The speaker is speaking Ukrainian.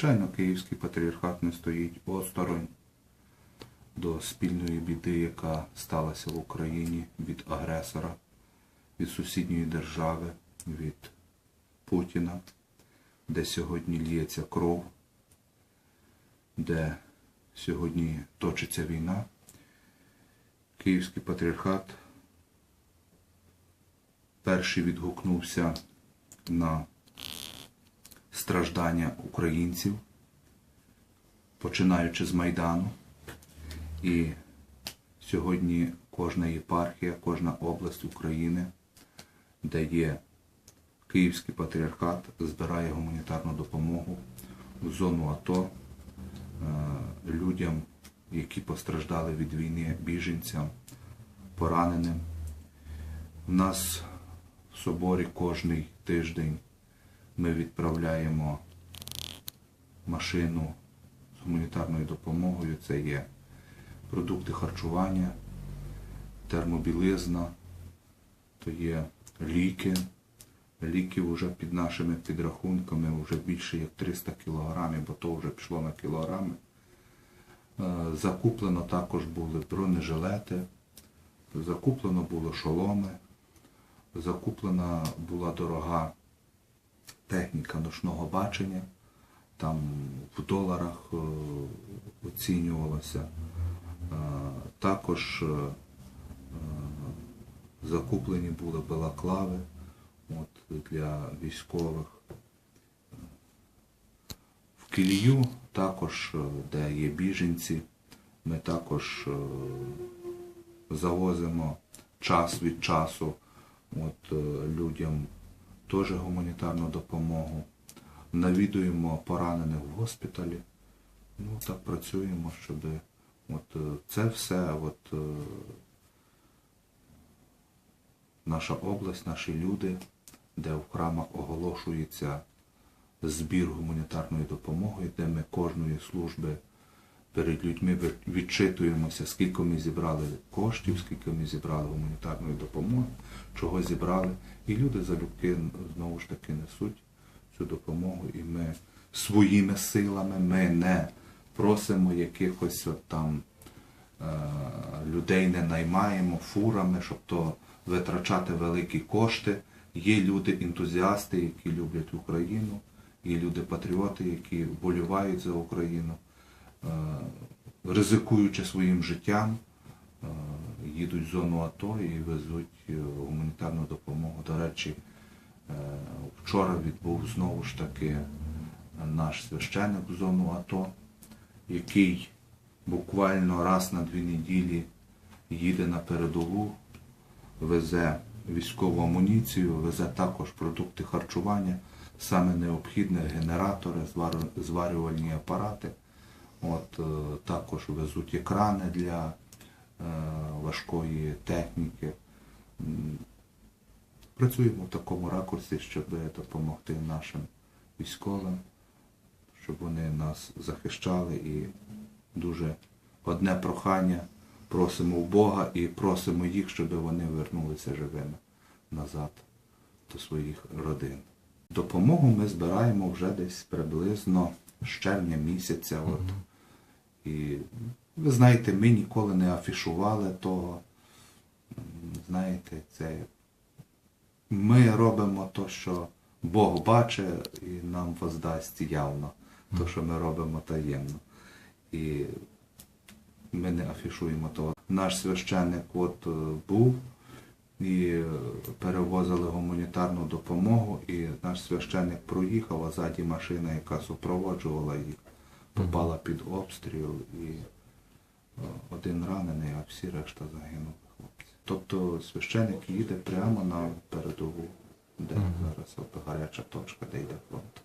Звичайно, Київський патріархат не стоїть осторонь до спільної біди, яка сталася в Україні від агресора, від сусідньої держави, від Путіна, де сьогодні лється кров, де сьогодні точиться війна. Київський патріархат перший відгукнувся на страждання українців, починаючи з Майдану. І сьогодні кожна єпархія, кожна область України, де є Київський патріархат, збирає гуманітарну допомогу в зону АТО е, людям, які постраждали від війни, біженцям, пораненим. У нас в соборі кожний тиждень ми відправляємо машину з гуманітарною допомогою. Це є продукти харчування, термобілизна, то є ліки. Ліків вже під нашими підрахунками вже більше як 300 кілограмів, бо то вже пішло на кілограми. Е, Закуплено також були бронежилети, закуплено було шоломи, закуплена була дорога техніка ночного бачення, там в доларах е, оцінювалося. Е, Також е, закуплені були балаклави от, для військових. В Кілію також, де є біженці, ми також завозимо час від часу от, людям теж гуманітарну допомогу. Навідуємо поранених в госпіталі. Ну, так працюємо, щоб от, е, це все, от, е, наша область, наші люди, де в храмах оголошується збір гуманітарної допомоги, де ми кожної служби перед людьми відчитуємося, скільки ми зібрали коштів, скільки ми зібрали гуманітарної допомоги, чого зібрали. І люди залюбки знову ж таки несуть цю допомогу. І ми своїми силами ми не просимо якихось от там е, людей не наймаємо фурами, щоб то витрачати великі кошти. Є люди ентузіасти, які люблять Україну, є люди патріоти, які вболівають за Україну, е, ризикуючи своїм життям, їдуть в зону АТО і везуть е, гуманітарну допомогу. До речі, е, вчора відбув знову ж таки наш священик в зону АТО, який буквально раз на дві неділі їде на передову, везе військову амуніцію, везе також продукти харчування, саме необхідне генератори, зварювальні апарати. От, е, також везуть екрани для важкої техніки. Працюємо в такому ракурсі, щоб допомогти нашим військовим, щоб вони нас захищали і дуже одне прохання просимо в Бога і просимо їх, щоб вони вернулися живими назад до своїх родин. Допомогу ми збираємо вже десь приблизно з червня місяця. От. І ви знаєте, ми ніколи не афішували того. Знаєте, це ми робимо те, що Бог бачить і нам воздасть явно, те, що ми робимо таємно. І ми не афішуємо того. Наш священник от е, був і перевозили гуманітарну допомогу, і наш священник проїхав, а ззаді машина, яка супроводжувала їх, попала під обстріл і один ранений, а всі решта загинули хлопці. Тобто священик їде прямо на передову, де зараз от гаряча точка, де йде фронт.